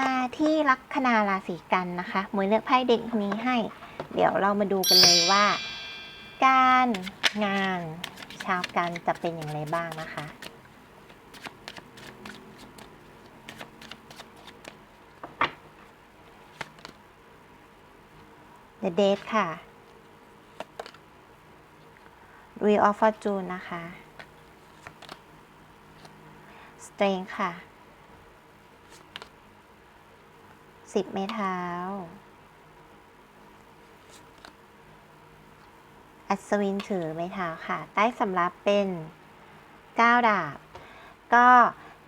มาที่ลัคนาราศีกันนะคะหมวยเลือกไพ่เด็กคนนี้ให้ เดี๋ยวเรามาดูกันเลยว่า การงานชาวกันจะเป็นอย่างไรบ้างนะคะ The d a t ค่ะ Wheel of Fortune นะคะ Strength ค่ะ สิบไม้เท้า อัศวินถือไม้เท้าค่ะ ใต้สำรับเป็นก้าดาบ ก็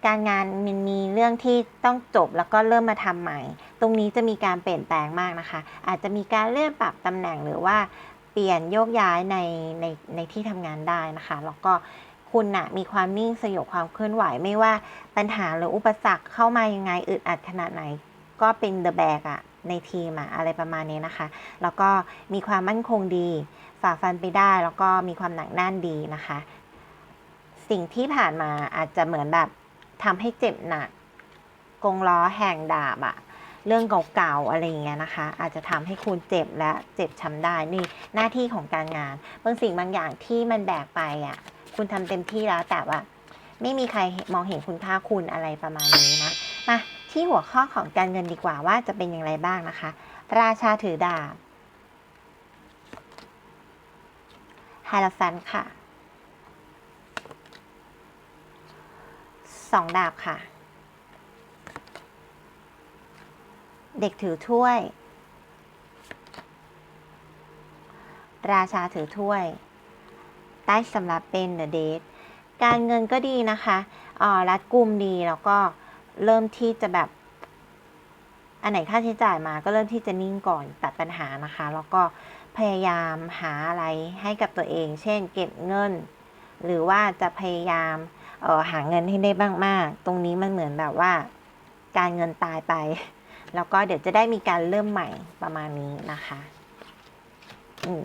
การงานมันมีเรื่องที่ต้องจบแล้วก็เริ่มมาทำใหม่ ตรงนี้จะมีการเปลี่ยนแปลงมากนะคะ อาจจะมีการเลื่อนปรับตำแหน่งหรือว่าเปลี่ยนโยกย้ายในในในที่ทำงานได้นะคะ แล้วก็คุณนะมีความนิ่งสยบความเคลื่อนไหวไม่ว่าปัญหาหรืออุปสรรคเข้ามายังไงอึดอัดขนาดไหน ก็เป็นเดอะแบกอะในทีมอะอะไรประมาณนี้นะคะ แล้วก็มีความมั่นคงดี ฝ่าฟันไปได้ แล้วก็มีความหนักแน่นดีนะคะ สิ่งที่ผ่านมาอาจจะเหมือนแบบทำให้เจ็บหนักกงล้อแห่งดาบอะเรื่องเก่าๆอะไรอย่างเงี้ยนะคะ อาจจะทำให้คุณเจ็บและเจ็บช้ำได้นี่หน้าที่ของการงานบางสิ่งบางอย่างที่มันแบกไปอะคุณทำเต็มที่แล้วแต่ว่า ไม่มีใครมองเห็นคุณค่าคุณอะไรประมาณนี้นะมา ที่หัวข้อของการเงินดีกว่าว่าจะเป็นอย่างไรบ้างนะคะ ราชาถือดาบไฮารฟันค่ะสองดาบค่ะ เด็กถือถ้วย ราชาถือถ้วย ใต้สำหรับเป็นเดอะเดทการเงินก็ดีนะคะอ่ารัดกุมดีแล้วก็ เริ่มที่จะแบบ อันไหนค่าใช้จ่ายมาก็เริ่มที่จะนิ่งก่อนตัดปัญหานะคะ แล้วก็พยายามหาอะไรให้กับตัวเอง เช่น เก็บเงิน หรือว่าจะพยายามออหาเงินให้ได้บ้างมาก ตรงนี้มันเหมือนแบบว่า การเงินตายไป แล้วก็เดี๋ยวจะได้มีการเริ่มใหม่ประมาณนี้นะคะ อืม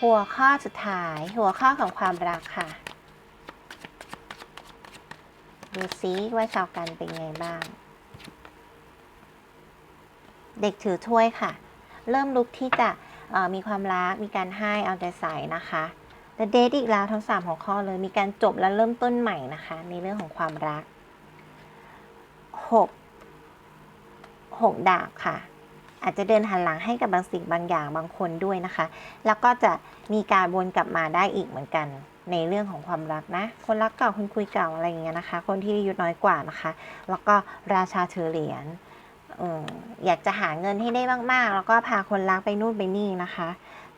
หัวข้อสุดท้าย หัวข้อของความรักค่ะ ดูซิว่าชาวกันเป็นไงบ้าง เด็กถือถ้วยค่ะ เริ่มลุกที่จะมีความรัก มีการให้เอาใจใส่นะคะแต่เดทอีกแล้วทั้งสามหัวข้อเลย มีการจบและเริ่มต้นใหม่นะคะ ในเรื่องของความรักหกหกดาบค่ะ อาจจะเดินหันหลังให้กับบางสิ่งบางอย่างบางคนด้วยนะคะ แล้วก็จะมีการวนกลับมาได้อีกเหมือนกัน ในเรื่องของความรักนะ คนรักเก่าคนคุยเก่าอะไรอย่างเงี้ยนะคะ คนที่อายุน้อยกว่านะคะ แล้วก็ราชาถือเหรียญอยากจะหาเงินให้ได้มาก ๆ แล้วก็พาคนรักไปนู่นไปนี่นะคะ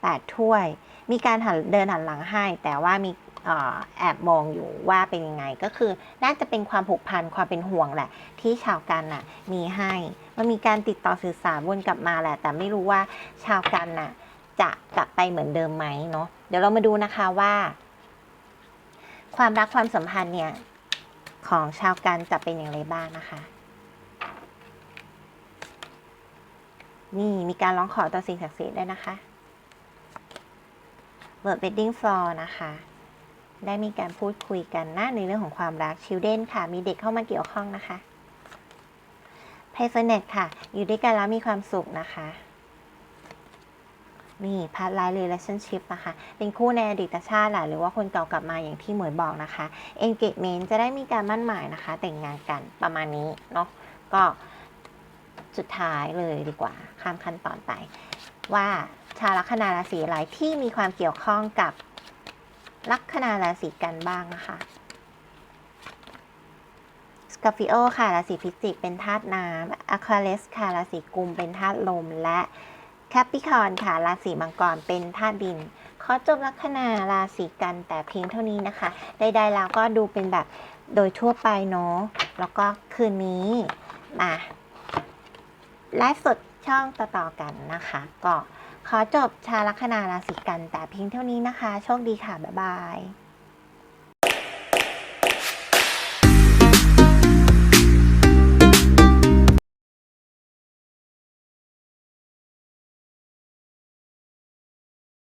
แปดถ้วย มีการหันเดินหันหลังให้ แต่ว่ามีออแอบมองอยู่ว่าเป็นยังไงก็คือน่าจะเป็นความผูกพันความเป็นห่วงแหละ ที่ชาวกันน่ะมีให้มันมีการติดต่อสื่อสารวนกลับมาแหละ แต่ไม่รู้ว่าชาวกันน่ะจะกลับไปเหมือนเดิมไหมเนาะเดี๋ยวเรามาดูนะคะว่า ความรักความสัมพันธ์เนี่ย ของชาวกันจะเป็นอย่างไรบ้างนะคะ นี่มีการร้องขอต่อสิ่งศักดิ์สิทธิ์ด้วยนะคะ เบิร์ดเ d ดดิ้งฟลอร์นะคะ ได้มีการพูดคุยกันนะในเรื่องของความรักชิลเด้นค่ะ มีเด็กเข้ามาเกี่ยวข้องนะคะไพเฟเนตค่ะ อยู่ด้วยกันแล้วมีความสุขนะคะ นี่พาร์ทไลน์ relationship นะคะเป็นคู่ในอดีตชาติแหละหรือว่าคนเก่ากลับมาอย่างที่เหมยบอกนะคะ engagement จะได้มีการมั่นหมายนะคะ แต่งงานกันประมาณนี้เนาะก็สุดท้ายเลยดีกว่า ข้ามขั้นตอนไป ว่าชาวลัคนาราศีอะไรที่มีความเกี่ยวข้องกับลัคนาราศีกันบ้างนะคะสกาฟิโอค่ะราศีพิจิกเป็นธาตุน้ำอะควาเลสค่ะราศีกุมเป็นธาตุลมและ แคปิคอนค่ะ ราศีมังกรเป็นธาตุดิน ขอจบลัคนาราศีกันแต่เพียงเท่านี้นะคะใดๆแล้วก็ดูเป็นแบบโดยทั่วไปเนาะแล้วก็คืนนี้มาไลฟ์สดช่องต่อๆกันนะคะ ก็ขอจบชาลัคนาราศีกันแต่เพียงเท่านี้นะคะ โชคดีค่ะ บ๊ายบาย